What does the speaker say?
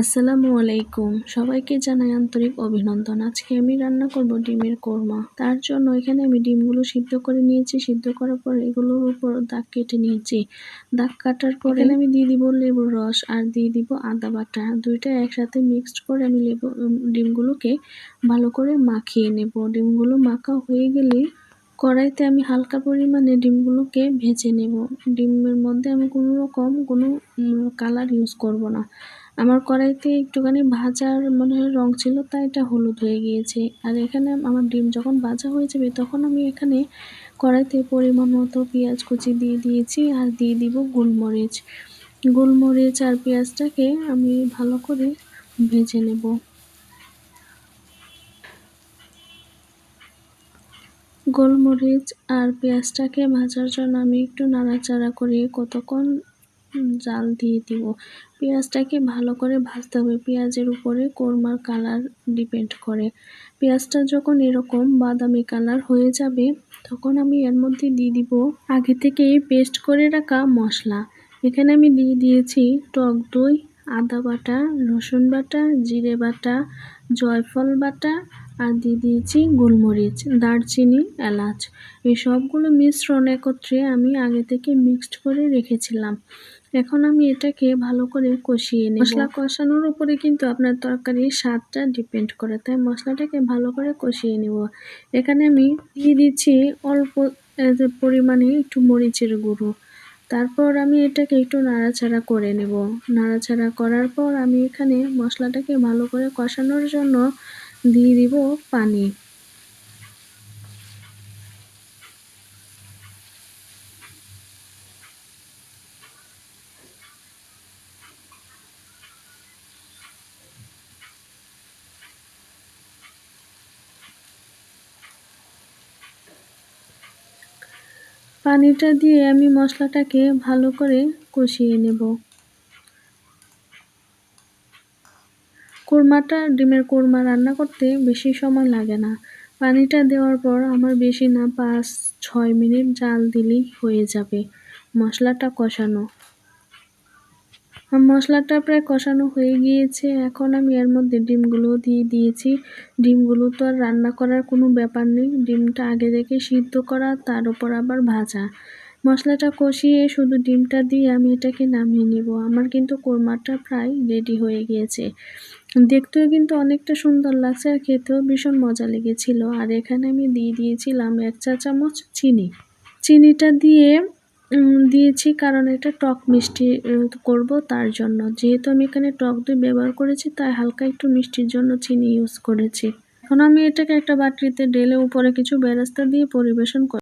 আসসালামু আলাইকুম। সবাইকে জানাই আন্তরিক অভিনন্দন। আজকে আমি রান্না করব ডিমের কোরমা। তার জন্য এখানে আমি ডিমগুলো সিদ্ধ করে নিয়েছি। সিদ্ধ করার পর এগুলোর উপর দাগ কেটে নিয়েছি। দাগ কাটার পর এখানে আমি দিয়ে দিব লেবুর রস আর দিয়ে দিব আদা বাটা। দুইটা একসাথে মিক্সড করে আমি লেবু ডিমগুলোকে ভালো করে মাখিয়ে নেব। ডিমগুলো মাখা হয়ে গেলে কড়াইতে আমি হালকা পরিমাণে ডিমগুলোকে ভেজে নেব। ডিমের মধ্যে আমি কোনো রকম কোনো কালার ইউজ করব না। আমার কড়াইতে একটুখানি ভাজার মনে হয় রঙ ছিল, তাই এটা হলুদ হয়ে গিয়েছে। আর এখানে আমার ডিম যখন ভাজা হয়ে যাবে, তখন আমি এখানে কড়াইতে পরিমাণ মতো পেঁয়াজ কুচি দিয়ে দিয়েছি আর দিয়ে দিব গোলমরিচ। গোলমরিচ আর পেঁয়াজটাকে আমি ভালো করে ভেজে নেব। গোলমরিচ আর পেঁয়াজটাকে ভাজার জন্য আমি একটু নাড়াচাড়া করে কতক্ষণ জাল দিয়ে দিব। পেঁয়াজটাকে ভালো করে ভাজতে হবে। পেঁয়াজের উপরে কোরমার কালার ডিপেন্ড করে। পেঁয়াজটা যখন এরকম বাদামি কালার হয়ে যাবে, তখন আমি এর মধ্যে দিয়ে দিব আগে থেকে পেস্ট করে রাখা মশলা। এখানে আমি দিয়ে দিয়েছি টক দই, আদা বাটা, রসুন বাটা, জিরে বাটা, জয়ফল বাটা আর দিয়ে দিয়েছি গোলমরিচ, দারচিনি, এলাচ, এই সবগুলো মিশ্রণ একত্রে আমি আগে থেকে মিক্সড করে রেখেছিলাম। এখন আমি এটাকে ভালো করে কষিয়ে নিই মশলা কষানোর উপরে কিন্তু আপনার তরকারির স্বাদটা ডিপেন্ড করে, তাই মশলাটাকে ভালো করে কষিয়ে নেব। এখানে আমি দিয়ে দিচ্ছি অল্প পরিমাণে একটু মরিচের গুঁড়ো। তারপর আমি এটাকে একটু নাড়াচাড়া করে নেব। নাড়াচাড়া করার পর আমি এখানে মশলাটাকে ভালো করে কষানোর জন্য দিয়ে দিব পানি। পানিটা দিয়ে আমি মশলাটাকে ভালো করে কষিয়ে নেব। কোরমাটা, ডিমের কোরমা রান্না করতে বেশি সময় লাগে না। পানিটা দেওয়ার পর আমার বেশি না পাঁচ, ছয় মিনিট জাল দিলেই হয়ে যাবে মশলাটা কষানো। মশলাটা প্রায় কষানো হয়ে গিয়েছে। এখন আমি এর মধ্যে ডিমগুলো দিয়ে দিয়েছি। ডিমগুলো তো আর রান্না করার কোনো ব্যাপার নেই। ডিমটা আগে থেকে সিদ্ধ করা, তার উপর আবার ভাজা। মশলাটা কষিয়ে শুধু ডিমটা দিয়ে আমি এটাকে নামিয়ে নেব। আমার কিন্তু কোরমাটা প্রায় রেডি হয়ে গিয়েছে। দেখতেও কিন্তু অনেকটা সুন্দর লাগছে আর খেতেও ভীষণ মজা লেগেছিল। আর এখানে আমি দিয়ে দিয়েছিলাম এক চা চামচ চিনি। চিনিটা দিয়ে দিয়েছি কারণ এটা টক মিষ্টি করব তার জন্য। যেহেতু আমি এখানে টক দই ব্যবহার করেছি, তাই হালকা একটু মিষ্টির জন্য চিনি ইউজ করেছি। এখন আমি এটাকে একটা বাটিতে ঢেলে উপরে কিছু বেরাস্তা দিয়ে পরিবেশন